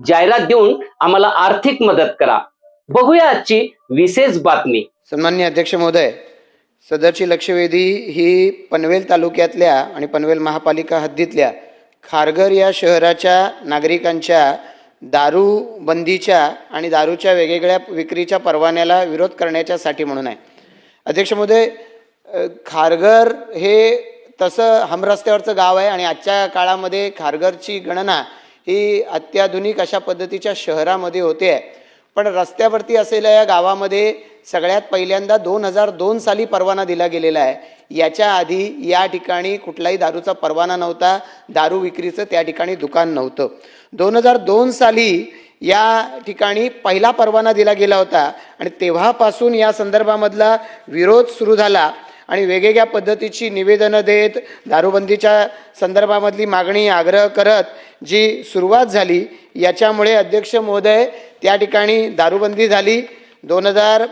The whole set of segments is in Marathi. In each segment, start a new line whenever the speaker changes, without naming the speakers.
जाहिरात देऊन आम्हाला आर्थिक मदत करा. बघूया आजची विशेष बातमी.
सन्मान्य अध्यक्ष महोदय सदरची लक्षवेधी ही पनवेल तालुक्यातल्या आणि पनवेल महापालिका हद्दीतल्या खारघर या शहराच्या नागरिकांच्या दारू बंदीच्या आणि दारूच्या वेगवेगळ्या विक्रीच्या परवान्याला विरोध करण्याच्या साठी म्हणून आहे. अध्यक्ष महोदय खारघर हे तसं हमरस्त्यावरचं गाव आहे आणि आजच्या काळामध्ये खारघरची गणना ही अत्याधुनिक अशा पद्धतीच्या शहरामध्ये होते. आहे पण रस्त्यावरती असलेल्या या गावामध्ये सगळ्यात पहिल्यांदा दोन हजार दोन साली परवाना दिला गेलेला आहे. याच्या आधी या ठिकाणी कुठलाही दारूचा परवाना नव्हता. दारू विक्रीचं त्या ठिकाणी दुकान नव्हतं. दोन हजार दोन साली या ठिकाणी पहिला परवाना दिला गेला होता. आणि तेव्हापासून या संदर्भामधला विरोध सुरू झाला. आणि वेगवेगळ्या पद्धतीची निवेदनं देत दारूबंदीच्या संदर्भामधली मागणी आग्रह करत जी सुरुवात झाली याच्यामुळे अध्यक्ष महोदय त्या ठिकाणी दारूबंदी झाली. दोन हजार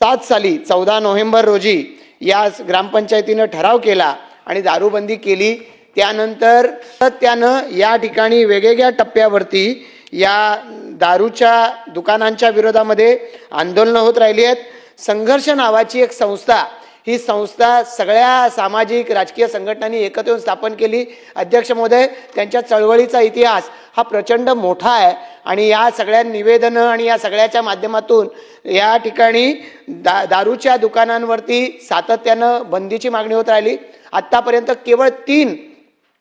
सात साली चौदा नोव्हेंबर रोजी या ग्रामपंचायतीनं ठराव केला आणि दारूबंदी केली. त्यानंतर त्यानं या ठिकाणी वेगवेगळ्या टप्प्यावरती या दारूच्या दुकानांच्या विरोधामध्ये आंदोलनं होत राहिली आहेत. संघर्ष नावाची एक संस्था. ही संस्था सगळ्या सामाजिक राजकीय संघटनांनी एकत्र येऊन स्थापन केली. अध्यक्ष महोदय त्यांच्या चळवळीचा इतिहास हा प्रचंड मोठा आहे. आणि या सगळ्या निवेदनं आणि या सगळ्याच्या माध्यमातून या ठिकाणी दा दारूच्या दुकानांवरती सातत्यानं बंदीची मागणी होत राहिली. आत्तापर्यंत केवळ तीन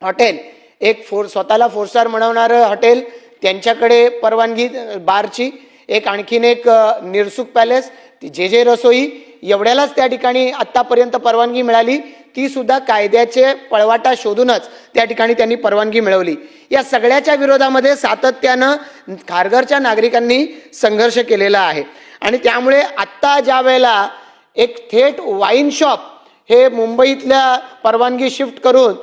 हॉटेल एक फोर स्वतःला फोर स्टार म्हणवणारं हॉटेल त्यांच्याकडे परवानगी बारची एक आणखीन एक निरसुख पॅलेस. ती जे जे रसोई एवढ्यालाच त्या ठिकाणी आत्तापर्यंत परवानगी मिळाली. ती सुद्धा कायद्याचे पळवाटा शोधूनच त्या ठिकाणी त्यांनी परवानगी मिळवली. या सगळ्याच्या विरोधामध्ये सातत्यानं खारघरच्या नागरिकांनी संघर्ष केलेला आहे. आणि त्यामुळे आत्ता ज्या वेळेला एक थेट वाईन शॉप हे मुंबईतल्या परवानगी शिफ्ट करून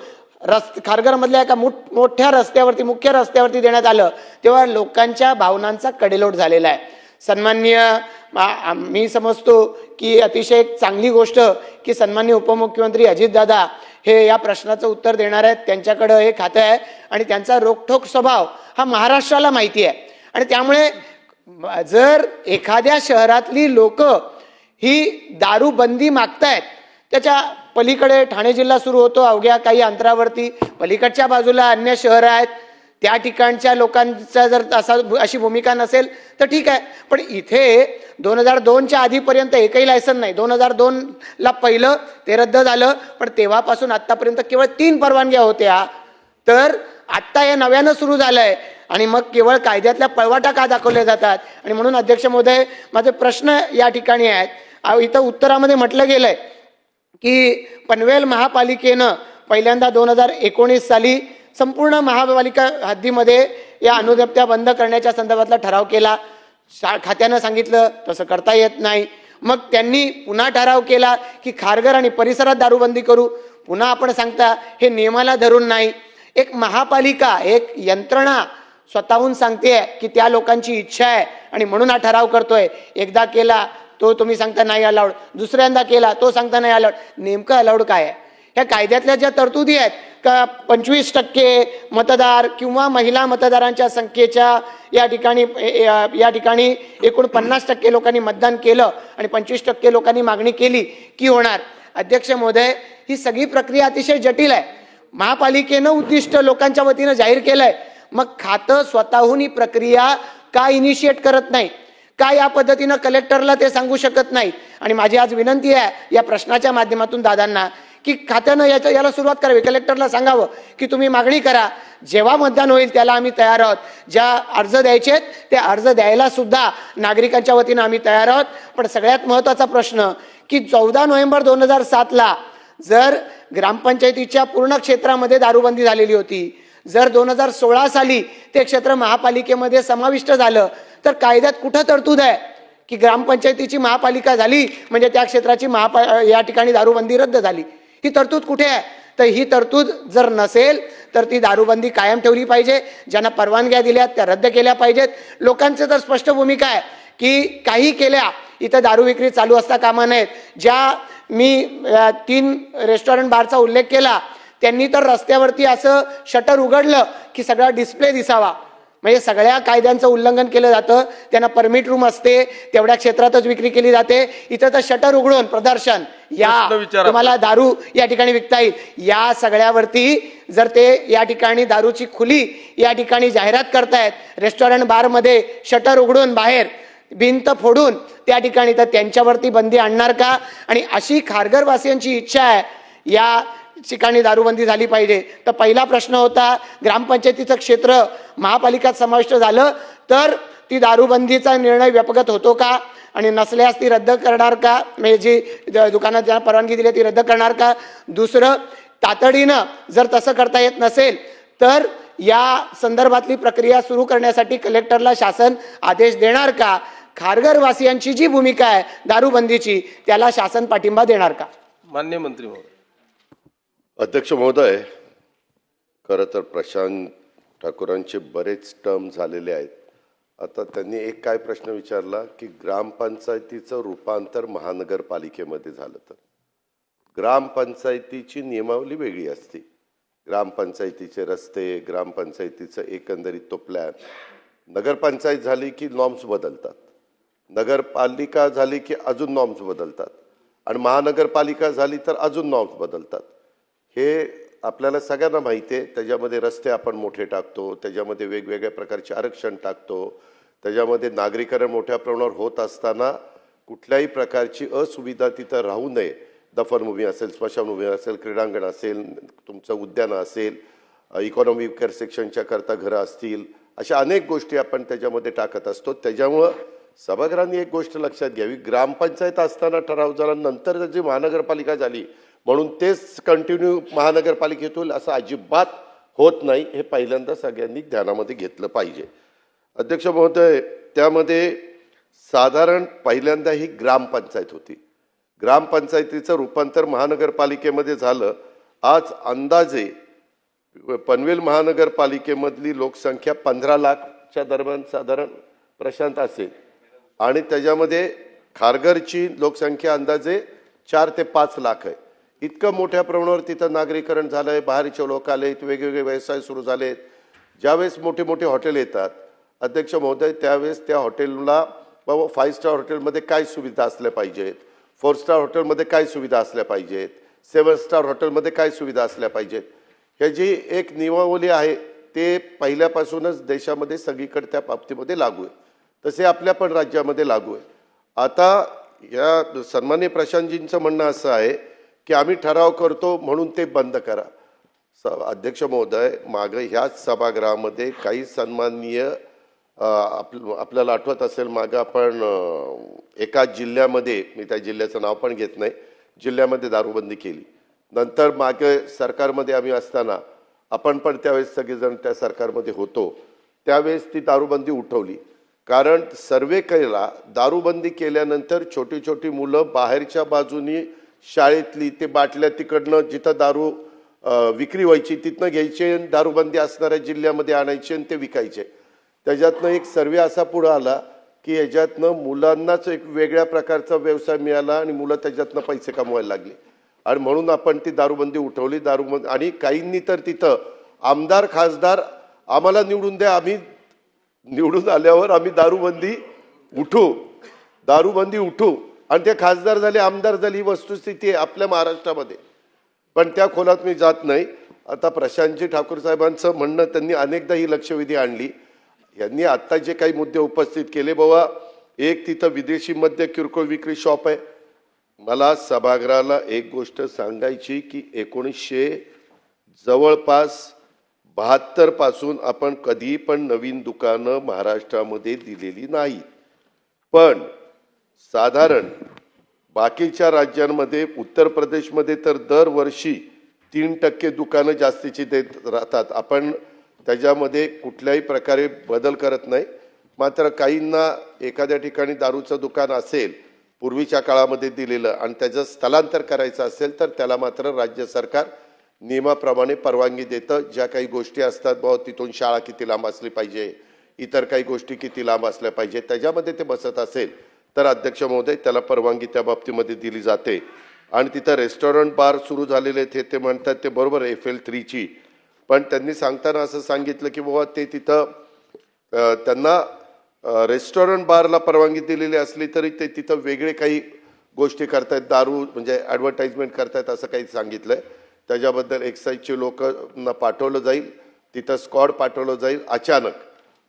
रस्त खारघरमधल्या एका मोठ मोठ्या रस्त्यावरती मुख्य रस्त्यावरती देण्यात आलं तेव्हा लोकांच्या भावनांचा कडेलोट झालेला आहे. सन्माननीय मी समजतो की अतिशय एक चांगली गोष्ट की सन्मान्य उपमुख्यमंत्री अजितदादा हे या प्रश्नाचं उत्तर देणार आहेत. त्यांच्याकडं हे खातं आहे आणि त्यांचा रोखठोक स्वभाव हा महाराष्ट्राला माहिती आहे. आणि त्यामुळे जर एखाद्या शहरातली लोक ही दारूबंदी मागतायत त्याच्या पलीकडे ठाणे जिल्हा सुरू होतो अवघ्या काही अंतरावरती. पलीकडच्या बाजूला अन्य शहरं आहेत. त्या ठिकाणच्या लोकांचा जर असा अशी भूमिका नसेल तर ठीक आहे. पण इथे दोन हजार दोनच्या आधीपर्यंत एकही लायसन नाही. दोन हजार दोनला पहिलं ते रद्द झालं पण तेव्हापासून आत्तापर्यंत केवळ तीन परवानग्या होत्या. तर आत्ता या नव्यानं सुरू झालं आहे आणि मग केवळ कायद्यातल्या पळवाटा का दाखवल्या जातात? आणि म्हणून अध्यक्ष महोदय माझे प्रश्न या ठिकाणी आहेत. इथं उत्तरामध्ये म्हटलं गेलं आहे की पनवेल महापालिकेनं पहिल्यांदा दोन हजार एकोणीस साली संपूर्ण महापालिका हद्दीमध्ये या अनुदप्त्या बंद करण्याच्या संदर्भातला ठराव केला. शा खात्यानं सांगितलं तसं करता येत नाही. मग त्यांनी पुन्हा ठराव केला की खारघर आणि परिसरात दारूबंदी करू. पुन्हा आपण सांगता हे नियमाला धरून नाही. एक महापालिका एक यंत्रणा स्वतःहून सांगते की त्या लोकांची इच्छा आहे आणि म्हणून हा ठराव करतोय. एकदा केला तो तुम्ही सांगता नाही अलाउड दुसऱ्यांदा केला तो सांगता नाही अलाउड नेमकं अलाउड काय आहे? ह्या कायद्यातल्या ज्या तरतुदी आहेत का पंचवीस टक्के मतदार किंवा महिला मतदारांच्या संख्येच्या या ठिकाणी या ठिकाणी एकूण पन्नास टक्के लोकांनी मतदान केलं आणि पंचवीस टक्के लोकांनी मागणी केली की होणार. अध्यक्ष महोदय ही सगळी प्रक्रिया अतिशय जटिल आहे. महापालिकेनं उद्दिष्ट लोकांच्या वतीनं जाहीर केलंय. मग खातं स्वतःहून ही प्रक्रिया का इनिशिएट करत नाही? का या पद्धतीनं कलेक्टरला ते सांगू शकत नाहीत. आणि माझी आज विनंती आहे या प्रश्नाच्या माध्यमातून दादांना की खात्यानं याच्या याला सुरुवात करावी. कलेक्टरला सांगावं की तुम्ही मागणी करा. जेव्हा मतदान होईल त्याला आम्ही तयार आहोत. ज्या अर्ज द्यायचे आहेत ते अर्ज द्यायला सुद्धा नागरिकांच्या वतीनं आम्ही तयार आहोत. पण सगळ्यात महत्त्वाचा प्रश्न की चौदा नोव्हेंबर दोन हजार सातला जर ग्रामपंचायतीच्या पूर्ण क्षेत्रामध्ये दारूबंदी झालेली होती जर दोन हजार सोळा साली ते क्षेत्र महापालिकेमध्ये समाविष्ट झालं तर कायद्यात कुठं तरतूद आहे? की ग्रामपंचायतीची महापालिका झाली म्हणजे त्या क्षेत्राची महापा या ठिकाणी दारूबंदी रद्द झाली. ही तरतूद कुठे आहे? तर ही तरतूद जर नसेल तर ती दारूबंदी कायम ठेवली पाहिजे. ज्यांना परवानग्या दिल्या त्या रद्द केल्या पाहिजेत. लोकांचं तर स्पष्ट भूमिका आहे की काही केल्या इथं दारू विक्री चालू असता कामा नयेत. ज्या मी तीन रेस्टॉरंट बारचा उल्लेख केला त्यांनी तर रस्त्यावरती असं शटर उघडलं की सगळा डिस्प्ले दिसावा. म्हणजे सगळ्या कायद्यांचं उल्लंघन केलं जातं त्यांना परमिट रूम असते तेवढ्या क्षेत्रातच विक्री केली जाते. इथं तर शटर उघडून प्रदर्शन. या. तुम्हाला दारू या ठिकाणी विकता येईल. या सगळ्यावरती जर ते या ठिकाणी दारूची खुली या ठिकाणी जाहिरात करतायत रेस्टॉरंट बारमध्ये शटर उघडून बाहेर भिंत फोडून त्या ठिकाणी तर त्यांच्यावरती बंदी आणणार का? आणि अशी खारघरवासियांची इच्छा आहे या ठिकाणी दारूबंदी झाली पाहिजे. तर पहिला प्रश्न होता ग्रामपंचायतीचं क्षेत्र महापालिकात समाविष्ट झालं तर ती दारूबंदीचा निर्णय व्यपगत होतो का? आणि नसल्यास ती रद्द करणार का? म्हणजे जी दुकानात ज्यांना परवानगी दिली ती रद्द करणार का? दुसरं तातडीनं जर तसं करता येत नसेल तर या संदर्भातली प्रक्रिया सुरू करण्यासाठी कलेक्टरला शासन आदेश देणार का? खारघरवासियांची जी भूमिका आहे दारूबंदीची त्याला शासन पाठिंबा देणार का?
मान्य मंत्री महोदय.
अध्यक्ष महोदय खरं तर प्रशांत ठाकूरांचे बरेच टर्म झालेले आहेत. आता त्यांनी एक काय प्रश्न विचारला की ग्रामपंचायतीचं रूपांतर महानगरपालिकेमध्ये झालं तर. ग्रामपंचायतीची नियमावली वेगळी असते. ग्रामपंचायतीचे रस्ते ग्रामपंचायतीचं एकंदरीत तो प्लॅन नगरपंचायत झाली की नॉर्म्स बदलतात. नगरपालिका झाली की अजून नॉर्म्स बदलतात. आणि महानगरपालिका झाली तर अजून नॉर्म्स बदलतात. हे आपल्याला सगळ्यांना माहिती आहे. त्याच्यामध्ये रस्ते आपण मोठे टाकतो त्याच्यामध्ये वेगवेगळ्या प्रकारचे आरक्षण टाकतो त्याच्यामध्ये नागरीकरण मोठ्या प्रमाणावर होत असताना कुठल्याही प्रकारची असुविधा तिथं राहू नये. दफनभूमी असेल स्मशानभूमी असेल क्रीडांगण असेल तुमचं उद्यान असेल इकॉनॉमी केअर सेक्शनच्या करता घरं असतील अशा अनेक गोष्टी आपण त्याच्यामध्ये टाकत असतो. त्याच्यामुळं सभागृहांनी एक गोष्ट लक्षात घ्यावी. ग्रामपंचायत असताना ठराव झाला नंतर जी महानगरपालिका झाली म्हणून तेच कंटिन्यू महानगरपालिकेत होईल असं अजिबात होत नाही हे पहिल्यांदा सगळ्यांनी ध्यानामध्ये घेतलं पाहिजे. अध्यक्ष महोदय त्यामध्ये साधारण पहिल्यांदा ही ग्रामपंचायत होती. ग्रामपंचायतीचं रूपांतर महानगरपालिकेमध्ये झालं. आज अंदाजे पनवेल महानगरपालिकेमधली लोकसंख्या पंधरा लाखच्या दरम्यान साधारण प्रशांत असेल. आणि त्याच्यामध्ये खारघरची लोकसंख्या अंदाजे चार ते पाच लाख आहे. इतकं मोठ्या प्रमाणावर तिथं नागरीकरण झालं आहे बाहेरचे लोक आलेत वेगवेगळे व्यवसाय सुरू झालेत. ज्यावेळेस मोठे मोठे हॉटेल येतात अध्यक्ष महोदय त्यावेळेस त्या हॉटेलला बाबा फाईव्ह स्टार हॉटेलमध्ये काय सुविधा असल्या पाहिजेत? फोर स्टार हॉटेलमध्ये काय सुविधा असल्या पाहिजेत? सेवन स्टार हॉटेलमध्ये काय सुविधा असल्या पाहिजेत? ह्याची एक नियमावली आहे ते पहिल्यापासूनच देशामध्ये सगळीकडे त्या बाबतीमध्ये लागू आहे. तसे आपल्या पण राज्यामध्ये लागू आहे. आता या सन्मान्य प्रशांतजींचं म्हणणं असं आहे की आम्ही ठराव करतो म्हणून ते बंद करा. स अध्यक्ष महोदय मागं ह्याच सभागृहामध्ये काही सन्माननीय आप आपल्याला आठवत असेल मागं आपण एका जिल्ह्यामध्ये मी त्या जिल्ह्याचं नाव पण घेत नाही जिल्ह्यामध्ये दारूबंदी केली. नंतर मागे सरकारमध्ये आम्ही असताना आपण पण त्यावेळेस सगळेजण त्या सरकारमध्ये होतो त्यावेळेस ती दारूबंदी उठवली. कारण सर्वे केला दारूबंदी केल्यानंतर छोटी छोटी मुलं बाहेरच्या बाजूनी शाळेतली ते बाटल्या तिकडनं जिथं दारू विक्री व्हायची तिथनं घ्यायचे आणि दारूबंदी असणाऱ्या जिल्ह्यामध्ये आणायचे आणि ते विकायचे. त्याच्यातनं एक सर्वे असा पुढं आला की याच्यातनं मुलांनाच एक वेगळ्या प्रकारचा व्यवसाय मिळाला आणि मुलं त्याच्यातनं पैसे कमवायला लागले. आणि म्हणून आपण ती दारूबंदी उठवली. दारूबंदी आणि काहींनी तर तिथं आमदार खासदार आम्हाला निवडून द्या आम्ही निवडून आल्यावर आम्ही दारूबंदी उठू. दारूबंदी उठू. आणि ते खासदार झाले आमदार झाली ही वस्तुस्थिती आहे आपल्या महाराष्ट्रामध्ये. पण त्या खोलात मी जात नाही. आता प्रशांतजी ठाकूर साहेबांचं म्हणणं त्यांनी अनेकदा ही लक्षवेधी आणली. यांनी आत्ता जे काही मुद्दे उपस्थित केले बाबा एक तिथं विदेशी मद्य किरकोळ विक्री शॉप आहे. मला सभागृहाला एक गोष्ट सांगायची की एकोणीसशे जवळपास बहात्तरपासून आपण कधी पण नवीन दुकानं महाराष्ट्रामध्ये दिलेली नाही. पण साधारण बाकीच्या राज्यांमध्ये उत्तर प्रदेशमध्ये तर दरवर्षी तीन टक्के दुकानं जास्तीची देत राहतात. आपण त्याच्यामध्ये कुठल्याही प्रकारे बदल करत नाही. मात्र काहींना एखाद्या ठिकाणी दारूचं दुकान असेल पूर्वीच्या काळामध्ये दिलेलं आणि त्याचं स्थलांतर करायचं असेल तर त्याला मात्र राज्य सरकार नियमाप्रमाणे परवानगी देतं. ज्या काही गोष्टी असतात बाबा तिथून शाळा किती लांब असली पाहिजे इतर काही गोष्टी किती लांब असल्या पाहिजे त्याच्यामध्ये ते बसत असेल. तर अध्यक्ष महोदय त्याला परवानगी त्या बाबतीमध्ये दिली जाते. आणि तिथं रेस्टॉरंट बार सुरू झालेले आहेत हे ते म्हणतात ते बरोबर एफ एल थ्रीची पण त्यांनी सांगताना असं सांगितलं की बाबा ते तिथं त्यांना रेस्टॉरंट बारला परवानगी दिलेली असली तरी ते तिथं वेगळे काही गोष्टी करतायत दारू म्हणजे ॲडव्हर्टाइजमेंट करतायत असं काही सांगितलंय. त्याच्याबद्दल एक्साईजचे लोकांना पाठवलं जाईल तिथं स्कॉड पाठवलं जाईल अचानक.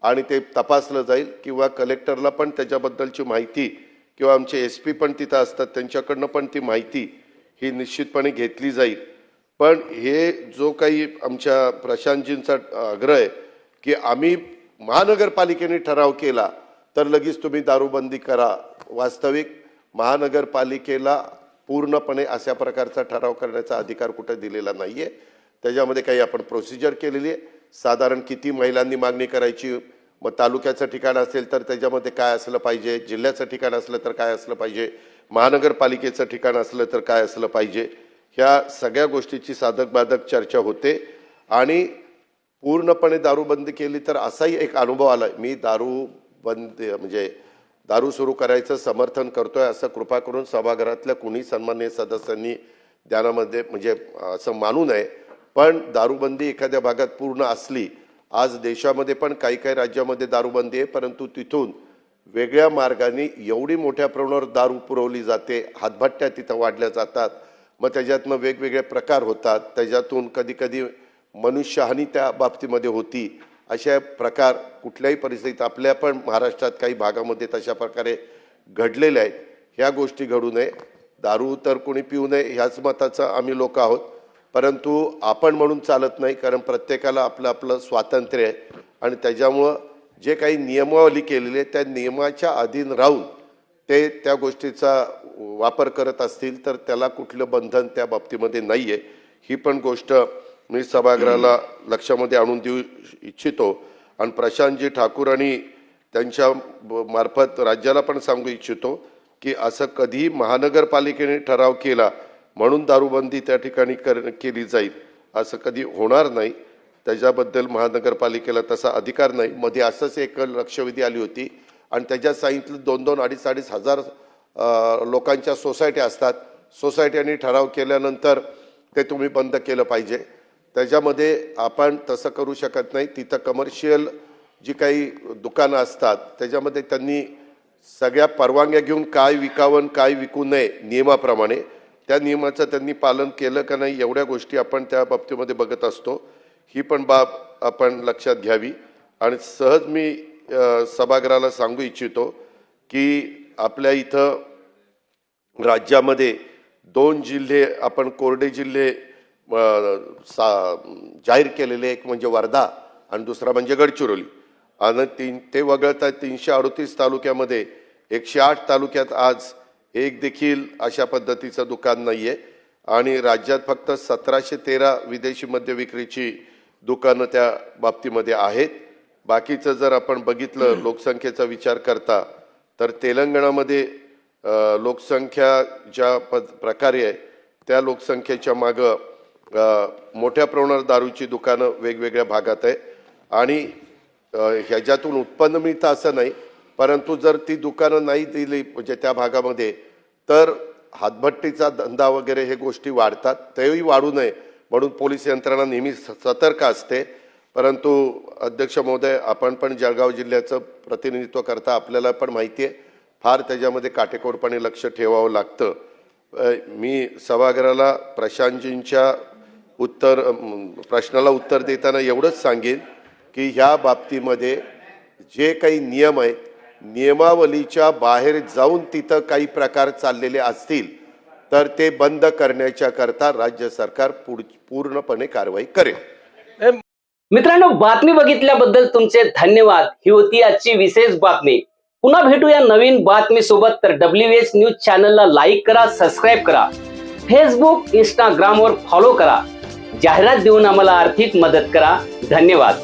आणि ते तपासलं जाईल किंवा कलेक्टरला पण त्याच्याबद्दलची माहिती किंवा आमचे एस पी पण तिथं असतात त्यांच्याकडनं पण ती माहिती ही निश्चितपणे घेतली जाईल. पण हे जो काही आमच्या प्रशांतजींचा आग्रह आहे की आम्ही महानगरपालिकेने ठराव केला तर लगेच तुम्ही दारूबंदी करा. वास्तविक महानगरपालिकेला पूर्णपणे अशा प्रकारचा ठराव करण्याचा अधिकार कुठे दिलेला नाही आहे त्याच्यामध्ये काही आपण प्रोसिजर केलेली आहे. साधारण किती महिलांनी मागणी करायची? मग तालुक्याचं ठिकाण असेल तर त्याच्यामध्ये काय असलं पाहिजे? जिल्ह्याचं ठिकाण असलं तर काय असलं पाहिजे? महानगरपालिकेचं ठिकाण असलं तर काय असलं पाहिजे? ह्या सगळ्या गोष्टीची साधक बाधक चर्चा होते. आणि पूर्णपणे दारूबंदी केली तर असाही एक अनुभव आला मी दारू बंद म्हणजे दारू सुरू करायचं समर्थन करतोय असं कृपा करून सभागृहातल्या कुणी सन्मान्य सदस्यांनी ध्यानामध्ये म्हणजे असं मानू नये. पण दारूबंदी एखाद्या भागात पूर्ण असली आज देशामध्ये पण काही काही राज्यामध्ये दारूबंदी आहे परंतु तिथून वेगळ्या मार्गाने एवढी मोठ्या प्रमाणावर दारू पुरवली जाते हातभट्ट्या तिथं वाढल्या जातात मग त्याच्यातनं वेगवेगळे प्रकार होतात त्याच्यातून कधीकधी मनुष्यहानी त्या बाबतीमध्ये होती अशा प्रकार कुठल्याही परिस्थितीत आपल्या पण महाराष्ट्रात काही भागामध्ये तशा प्रकारे घडलेल्या आहेत. ह्या गोष्टी घडू नये. दारू तर कोणी पिऊ नये ह्याच मताचं आम्ही लोक आहोत. परंतु आपण म्हणून चालत नाही कारण प्रत्येकाला आपलं आपलं स्वातंत्र्य आहे. आणि त्याच्यामुळं जे काही नियमावली केलेली आहे त्या नियमाच्या अधीन राहून ते त्या गोष्टीचा वापर करत असतील तर त्याला कुठलं बंधन त्या बाबतीमध्ये नाही आहे ही पण गोष्ट मी सभागृहाला लक्षामध्ये आणून देऊ इच्छितो. आणि प्रशांतजी ठाकूर आणि त्यांच्या ब- मार्फत राज्याला पण सांगू इच्छितो की असं कधीही महानगरपालिकेने ठराव केला म्हणून दारूबंदी त्या ठिकाणी कर केली जाईल असं कधी होणार नाही. त्याच्याबद्दल महानगरपालिकेला तसा अधिकार नाही. मध्ये असंच एक लक्षवेधी आली होती. आणि त्याच्यात सांगितलं दोन दोन अडीच अडीच हजार लोकांच्या सोसायट्या असतात. सोसायट्यांनी ठराव केल्यानंतर ते तुम्ही बंद केलं पाहिजे. त्याच्यामध्ये आपण तसं करू शकत नाही. तिथं कमर्शियल जी काही दुकानं असतात त्याच्यामध्ये त्यांनी सगळ्या परवानग्या घेऊन काय विकावं काय विकू नये नियमाप्रमाणे त्या नियमाचं त्यांनी पालन केलं का नाही एवढ्या गोष्टी आपण त्या बाबतीमध्ये बघत असतो. ही पण बाब आपण लक्षात घ्यावी. आणि सहज मी सभागृहाला सांगू इच्छितो की आपल्या इथं राज्यामध्ये दोन जिल्हे आपण कोरडे जिल्हे सा जाहीर केलेले एक म्हणजे वर्धा आणि दुसरा म्हणजे गडचिरोली. आणि तीन ते वगळता तीनशे अडतीस तालुक्यामध्ये एकशे आठ तालुक्यात आज एक देखील अशा पद्धतीचं दुकान नाही आहे आणि राज्यात फक्त सतराशे तेरा विदेशी मद्य विक्रीची दुकानं त्या बाबतीमध्ये आहेत. बाकीचं जर आपण बघितलं लोकसंख्येचा विचार करता तर तेलंगणामध्ये लोकसंख्या ज्या पद प्रकारे आहे त्या लोकसंख्येच्या मागं मोठ्या प्रमाणावर दारूची दुकानं वेगवेगळ्या भागात आहे. आणि ह्याच्यातून उत्पन्न मिळतं असं नाही परंतु जर ती दुकानं नाही दिली म्हणजे त्या भागामध्ये तर हातभट्टीचा धंदा वगैरे हे गोष्टी वाढतात. तेही वाढू नये म्हणून पोलीस यंत्रणा नेहमी स- सतर्क असते. परंतु अध्यक्ष महोदय आपण पण जळगाव जिल्ह्याचं प्रतिनिधित्व करता आपल्याला पण माहिती आहे. फार त्याच्यामध्ये काटेकोरपणे लक्ष ठेवावं लागतं. मी सभागृहाला प्रशांतजींच्या उत्तर प्रश्नाला उत्तर देताना एवढंच सांगेन की ह्या बाबतीमध्ये जे काही नियम आहेत नियमावलीच्या बाहेर जाऊन तिथं काही प्रकार चाललेले असतील तर ते बंद करण्याच्या करता राज्य सरकार पुढ पूर्णपणे कारवाई करेल.
मित्रांनो बातमी बघितल्याबद्दल तुमचे धन्यवाद. ही होती आजची विशेष बातमी. पुन्हा भेटूया नवीन बातमी सोबत तर डब्ल्यू एच न्यूज चॅनलला लाईक करा सबस्क्राईब करा. फेसबुक इंस्टाग्रामवर फॉलो करा. जाहिरात देऊन आम्हाला आर्थिक मदत करा. धन्यवाद.